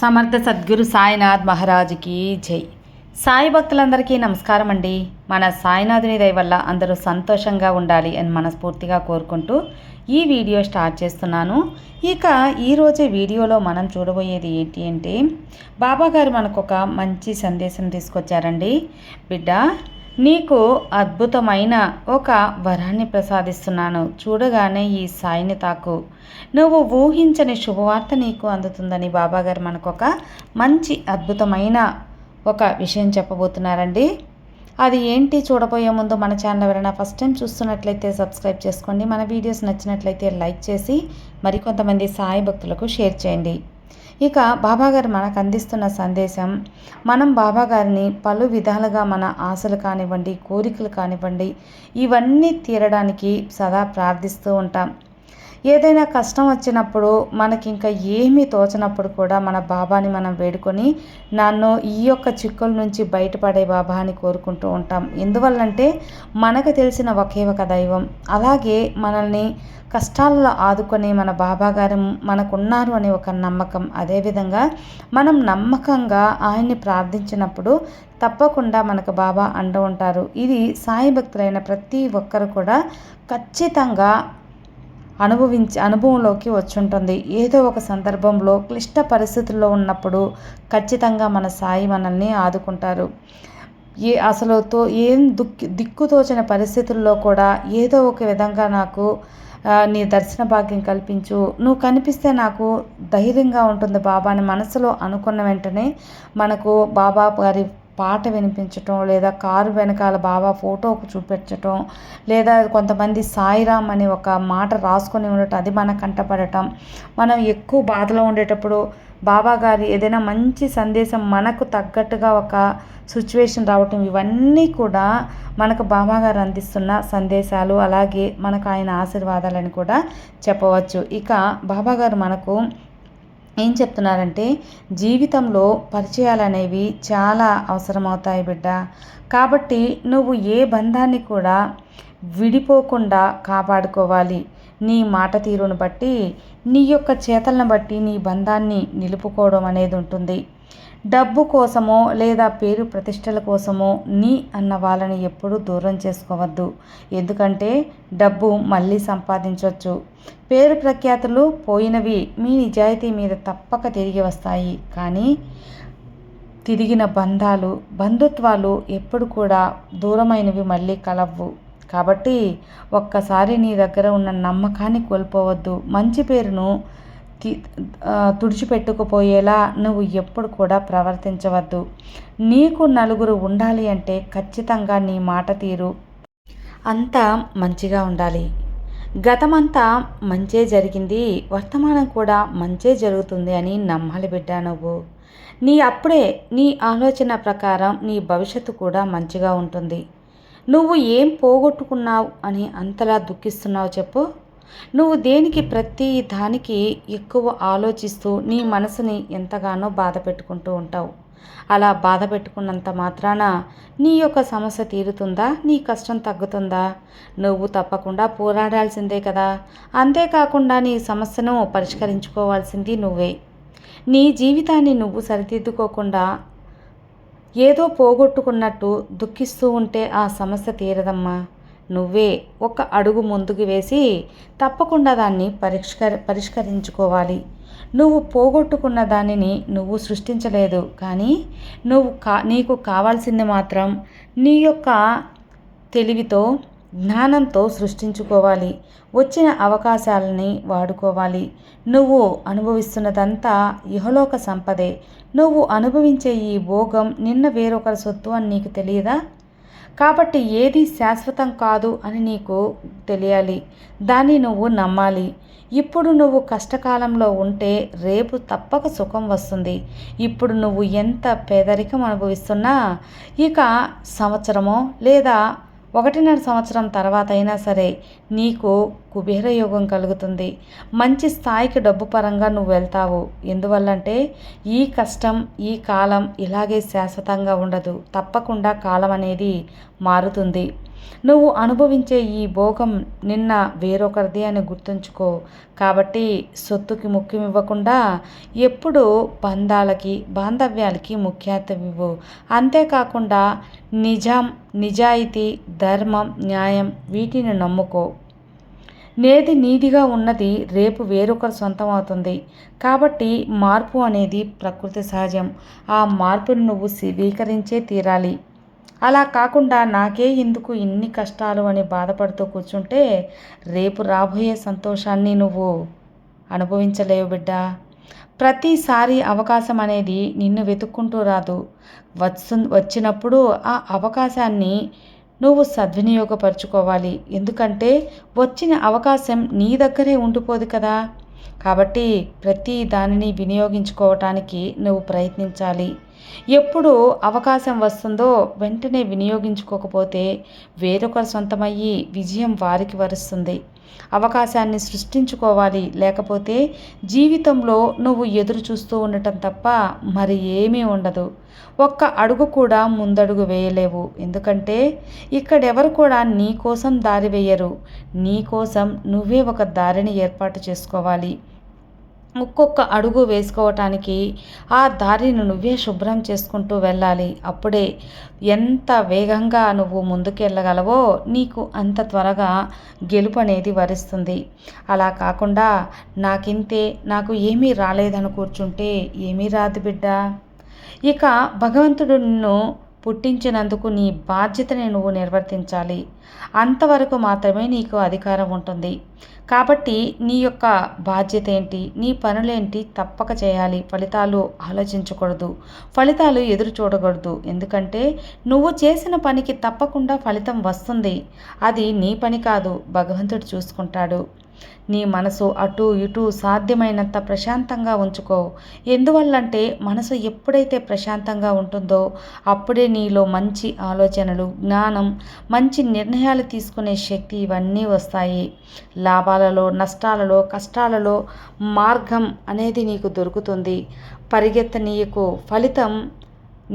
సమర్థ సద్గురు సాయినాథ్ మహారాజుకి జై. సాయి భక్తులందరికీ నమస్కారం అండి. మన సాయినాథుని దయ వల్ల అందరూ సంతోషంగా ఉండాలి అని మనస్ఫూర్తిగా కోరుకుంటూ ఈ వీడియో స్టార్ట్ చేస్తున్నాను. ఇక ఈరోజే వీడియోలో మనం చూడబోయేది ఏంటి అంటే బాబాగారు మనకు ఒక మంచి సందేశం తీసుకొచ్చారండి. బిడ్డ నీకు అద్భుతమైన ఒక వరాన్ని ప్రసాదిస్తున్నాను. చూడగానే ఈ సాయిని తాకు. నువ్వు ఊహించని శుభవార్త నీకు అందుతుందని బాబాగారు మనకు ఒక మంచి అద్భుతమైన ఒక విషయం చెప్పబోతున్నారండి. అది ఏంటి చూడబోయే ముందు మన ఛానల్ ఎవరైనా ఫస్ట్ టైం చూస్తున్నట్లయితే సబ్స్క్రైబ్ చేసుకోండి. మన వీడియోస్ నచ్చినట్లయితే లైక్ చేసి మరికొంతమంది సాయి భక్తులకు షేర్ చేయండి. ఇక బాబాగారు మనకు అందిస్తున్న సందేశం మనం బాబాగారిని పలు విధాలుగా మన ఆశలు కానివ్వండి కోరికలు కానివ్వండి ఇవన్నీ తీరడానికి సదా ప్రార్థిస్తూ ఉంటాం. ఏదైనా కష్టం వచ్చినప్పుడు మనకి ఇంకా ఏమీ తోచినప్పుడు కూడా మన బాబాని మనం వేడుకొని నన్ను ఈ యొక్క చిక్కుల నుంచి బయటపడే బాబా అని కోరుకుంటూ ఉంటాం. ఎందువల్లంటే మనకు తెలిసిన ఒకే ఒక దైవం. అలాగే మనల్ని కష్టాలలో ఆదుకొని మన బాబా గారు మనకున్నారు అనే ఒక నమ్మకం. అదేవిధంగా మనం నమ్మకంగా ఆయన్ని ప్రార్థించినప్పుడు తప్పకుండా మనకు బాబా అండ ఉంటారు. ఇది సాయి భక్తులైన ప్రతి ఒక్కరు కూడా ఖచ్చితంగా అనుభవించి అనుభవంలోకి వచ్చుంటుంది. ఏదో ఒక సందర్భంలో క్లిష్ట పరిస్థితుల్లో ఉన్నప్పుడు ఖచ్చితంగా మన సాయి మనల్ని ఆదుకుంటారు. ఏ అసలు తో ఏం దుక్కి దిక్కుతోచిన పరిస్థితుల్లో కూడా ఏదో ఒక విధంగా నాకు నీ దర్శన భాగ్యం కల్పించు. నువ్వు కనిపిస్తే నాకు ధైర్యంగా ఉంటుంది బాబా అని మనసులో అనుకున్న వెంటనే మనకు బాబా గారి పాట వినిపించటం లేదా కారు వెనకాల బాబా ఫోటోకు చూపించటం లేదా కొంతమంది సాయిరామ్ అని ఒక మాట రాసుకొని ఉండటం అది మన కంటపడటం. మనం ఎక్కువ బాధలో ఉండేటప్పుడు బాబా గారి ఏదైనా మంచి సందేశం మనకు తగ్గట్టుగా ఒక సిచ్యువేషన్ రావటం ఇవన్నీ కూడా మనకు బాబా గారు అందిస్తున్న సందేశాలు. అలాగే మనకు ఆయన ఆశీర్వాదాలని కూడా చెప్పవచ్చు. ఇక బాబా గారు మనకు ఏం చెప్తున్నారంటే జీవితంలో పరిచయాలు అనేవి చాలా అవసరమవుతాయి బిడ్డ. కాబట్టి నువ్వు ఏ బంధాన్ని కూడా విడిపోకుండా కాపాడుకోవాలి. నీ మాట తీరును బట్టి నీ యొక్క చేతలను బట్టి నీ బంధాన్ని నిలుపుకోవడం అనేది ఉంటుంది. డబ్బు కోసమో లేదా పేరు ప్రతిష్టల కోసమో నీ అన్న వాళ్ళని ఎప్పుడూ దూరం చేసుకోవద్దు. ఎందుకంటే డబ్బు మళ్ళీ సంపాదించవచ్చు పేరు ప్రఖ్యాతులు పోయినవి మీ నిజాయితీ మీద తప్పక తిరిగి వస్తాయి. కానీ తిరిగిన బంధాలు బంధుత్వాలు ఎప్పుడు కూడా దూరమైనవి మళ్ళీ కలవ్వు. కాబట్టి ఒక్కసారి నీ దగ్గర ఉన్న నమ్మకాన్ని కోల్పోవద్దు. మంచి పేరును తుడిచిపెట్టుకుపోయేలా నువ్వు ఎప్పుడు కూడా ప్రవర్తించవద్దు. నీకు నలుగురు ఉండాలి అంటే ఖచ్చితంగా నీ మాట తీరు. అంతా మంచిగా ఉండాలి. గతమంతా మంచే జరిగింది. వర్తమానం కూడా మంచే జరుగుతుంది అని నమ్మాలి బిడ్డ నువ్వు. నీ అప్పుడే నీ ఆలోచన ప్రకారం నీ భవిష్యత్తు కూడా మంచిగా ఉంటుంది. నువ్వు ఏం పోగొట్టుకున్నావు అని అంతలా దుఃఖిస్తున్నావు చెప్పు. నువ్వు దేనికి ప్రతి దానికి ఎక్కువ ఆలోచిస్తూ నీ మనసుని ఎంతగానో బాధ పెట్టుకుంటూ ఉంటావు? అలా బాధ పెట్టుకున్నంత మాత్రాన నీ యొక్క సమస్య తీరుతుందా? నీ కష్టం తగ్గుతుందా? నువ్వు తప్పకుండా పోరాడాల్సిందే కదా. అంతేకాకుండా నీ సమస్యను పరిష్కరించుకోవాల్సింది నువ్వే. నీ జీవితాన్ని నువ్వు సరిదిద్దుకోకుండా ఏదో పోగొట్టుకున్నట్టు దుఃఖిస్తూ ఉంటే ఆ సమస్య తీరదమ్మా. నువ్వే ఒక అడుగు ముందుకు వేసి తప్పకుండా దాన్ని పరిష్కరి పరిష్కరించుకోవాలి. నువ్వు పోగొట్టుకున్న దానిని నువ్వు సృష్టించలేదు. కానీ నువ్వు కా నీకు కావాల్సింది మాత్రం నీ యొక్క తెలివితో జ్ఞానంతో సృష్టించుకోవాలి. వచ్చిన అవకాశాలని వాడుకోవాలి. నువ్వు అనుభవిస్తున్నదంతా ఇహలోక సంపదే. నువ్వు అనుభవించే ఈ భోగం నిన్న వేరొకరి సొత్తు అని నీకు తెలియదా? కాబట్టి ఏది శాశ్వతం కాదు అని నీకు తెలియాలి. దాన్ని నువ్వు నమ్మాలి. ఇప్పుడు నువ్వు కష్టకాలంలో ఉంటే రేపు తప్పక సుఖం వస్తుంది. ఇప్పుడు నువ్వు ఎంత పేదరికం అనుభవిస్తున్నా ఇక సంవత్సరమో లేదా ఒకటిన్నర సంవత్సరం తర్వాత అయినా సరే నీకు కుబేర యోగం కలుగుతుంది. మంచి స్థాయికి డబ్బు పరంగా నువ్వు వెళ్తావు. ఎందువల్లంటే ఈ కష్టం ఈ కాలం ఇలాగే శాశ్వతంగా ఉండదు. తప్పకుండా కాలం అనేది మారుతుంది. నువ్వు అనుభవించే ఈ భోగం నిన్న వేరొకరిది అని గుర్తుంచుకో. కాబట్టి సొత్తుకి ముఖ్యం ఇవ్వకుండా ఎప్పుడు బంధాలకి బాంధవ్యాలకి ముఖ్యత్వం ఇవ్వు. అంతేకాకుండా నిజం నిజాయితీ ధర్మం న్యాయం వీటిని నమ్ముకో. నేది నీదిగా ఉన్నది రేపు వేరొకరు సొంతం అవుతుంది కాబట్టి మార్పు అనేది ప్రకృతి సహజం. ఆ మార్పును నువ్వు స్వీకరించే తీరాలి. అలా కాకుండా నాకే ఎందుకు ఇన్ని కష్టాలు అని బాధపడుతూ కూర్చుంటే రేపు రాబోయే సంతోషాన్ని నువ్వు అనుభవించలేవు బిడ్డా. ప్రతిసారి అవకాశం అనేది నిన్ను వెతుక్కుంటూ రాదు. వచ్చు వచ్చినప్పుడు ఆ అవకాశాన్ని నువ్వు సద్వినియోగపరుచుకోవాలి. ఎందుకంటే వచ్చిన అవకాశం నీ దగ్గరే ఉండిపోదు కదా. కాబట్టి ప్రతి దానిని వినియోగించుకోవటానికి నువ్వు ప్రయత్నించాలి. ఎప్పుడు అవకాశం వస్తుందో వెంటనే వినియోగించుకోకపోతే వేరొకరు సొంతమయ్యి విజయం వారికి వరుస్తుంది. అవకాశాన్ని సృష్టించుకోవాలి. లేకపోతే జీవితంలో నువ్వు ఎదురు చూస్తూ ఉండటం తప్ప మరి ఏమీ ఉండదు. ఒక్క అడుగు కూడా ముందడుగు వేయలేవు. ఎందుకంటే ఇక్కడెవరు కూడా నీ కోసం దారి వేయరు. నీ కోసం నువ్వే ఒక దారిని ఏర్పాటు చేసుకోవాలి. ఒక్కొక్క అడుగు వేసుకోవటానికి ఆ దారిని నువ్వే శుభ్రం చేసుకుంటూ వెళ్ళాలి. అప్పుడే ఎంత వేగంగా నువ్వు ముందుకెళ్ళగలవో నీకు అంత త్వరగా గెలుపు అనేది వరిస్తుంది. అలా కాకుండా నాకింతే నాకు ఏమీ రాలేదని కూర్చుంటే ఏమీ రాదు బిడ్డ. ఇక భగవంతుడు నిన్ను పుట్టించినందుకు నీ బాధ్యతని నువ్వు నిర్వర్తించాలి. అంతవరకు మాత్రమే నీకు అధికారం ఉంటుంది. కాబట్టి నీ యొక్క బాధ్యత ఏంటి నీ పనులేంటి? తప్పక చేయాలి. ఫలితాలు ఆలోచించకూడదు. ఫలితాలు ఎదురు చూడకూడదు. ఎందుకంటే నువ్వు చేసిన పనికి తప్పకుండా ఫలితం వస్తుంది. అది నీ పని కాదు. భగవంతుడు చూసుకుంటాడు. నీ మనసు అటు ఇటు సాధ్యమైనంత ప్రశాంతంగా ఉంచుకో. ఎందువల్లంటే మనసు ఎప్పుడైతే ప్రశాంతంగా ఉంటుందో అప్పుడే నీలో మంచి ఆలోచనలు జ్ఞానం మంచి నిర్ణయాలు తీసుకునే శక్తి ఇవన్నీ వస్తాయి. లాభాలలో నష్టాలలో కష్టాలలో మార్గం అనేది నీకు దొరుకుతుంది. పరిగెత్తనీయకు ఫలితం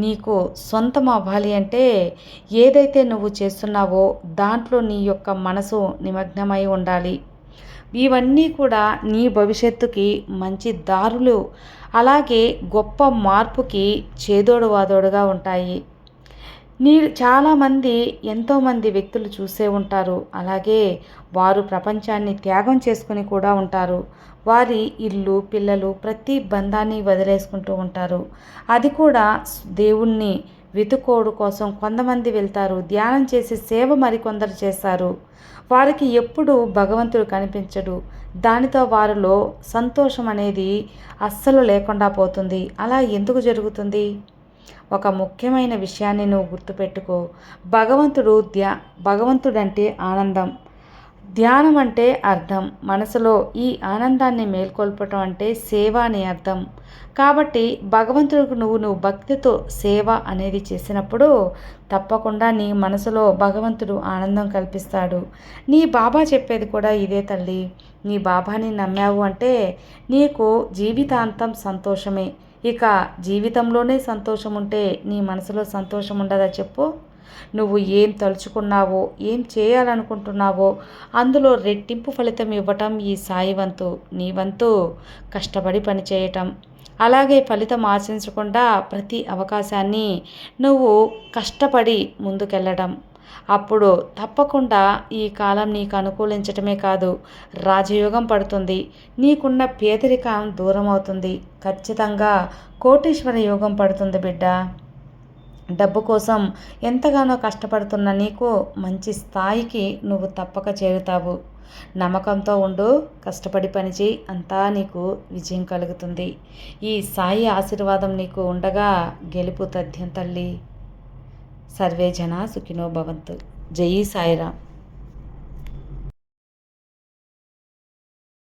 నీకు సొంతం అవ్వాలి అంటే ఏదైతే నువ్వు చేస్తున్నావో దాంట్లో నీ యొక్క మనసు నిమగ్నమై ఉండాలి. ఇవన్నీ కూడా నీ భవిష్యత్తుకి మంచి దారులు. అలాగే గొప్ప మార్పుకి చేదోడు వాదోడుగా ఉంటాయి. నీ చాలామంది ఎంతోమంది వ్యక్తులు చూసే ఉంటారు. అలాగే వారు ప్రపంచాన్ని త్యాగం చేసుకుని కూడా ఉంటారు. వారి ఇల్లు పిల్లలు ప్రతి బంధాన్ని వదిలేసుకుంటూ ఉంటారు. అది కూడా దేవుణ్ణి వెతుకోడు కోసం కొంతమంది వెళ్తారు. ధ్యానం చేసి సేవ మరికొందరు చేస్తారు. వారికి ఎప్పుడు భగవంతుడు కనిపించడు. దానితో వారిలో సంతోషం అనేది అస్సలు లేకుండా పోతుంది. అలా ఎందుకు జరుగుతుంది? ఒక ముఖ్యమైన విషయాన్ని నువ్వు గుర్తుపెట్టుకో. భగవంతుడు ధ్యా భగవంతుడంటే ఆనందం. ధ్యానం అంటే అర్థం. మనసులో ఈ ఆనందాన్ని మేల్కొల్పటం అంటే సేవ అని అర్థం. కాబట్టి భగవంతుడికి నువ్వు నువ్వు భక్తితో సేవ అనేది చేసినప్పుడు తప్పకుండా నీ మనసులో భగవంతుడు ఆనందం కల్పిస్తాడు. నీ బాబా చెప్పేది కూడా ఇదే తల్లి. నీ బాబాని నమ్మావు అంటే నీకు జీవితాంతం సంతోషమే. ఇక జీవితంలోనే సంతోషం ఉంటే నీ మనసులో సంతోషం ఉండదా చెప్పు? నువ్వు ఏం తలుచుకున్నావో ఏం చేయాలనుకుంటున్నావో అందులో రెట్టింపు ఫలితం ఇవ్వటం ఈ సాయి వంతు నీ వంతు కష్టపడి పనిచేయటం. అలాగే ఫలితం ఆశించకుండా ప్రతి అవకాశాన్ని నువ్వు కష్టపడి ముందుకెళ్ళడం అప్పుడు తప్పకుండా ఈ కాలం నీకు అనుకూలించటమే కాదు రాజయోగం పడుతుంది. నీకున్న పేదరికం దూరం అవుతుంది ఖచ్చితంగా కోటీశ్వర యోగం పడుతుంది బిడ్డ. డబ్బు కోసం ఎంతగానో కష్టపడుతున్న నీకు మంచి స్థాయికి నువ్వు తప్పక చేరుతావు. నమ్మకంతో ఉండు కష్టపడి పనిచేయి అంతా నీకు విజయం కలుగుతుంది. ఈ సాయి ఆశీర్వాదం నీకు ఉండగా గెలుపు తథ్యం తల్లి. సర్వే జన సుఖినో భవంతు. జై సాయిరామ్.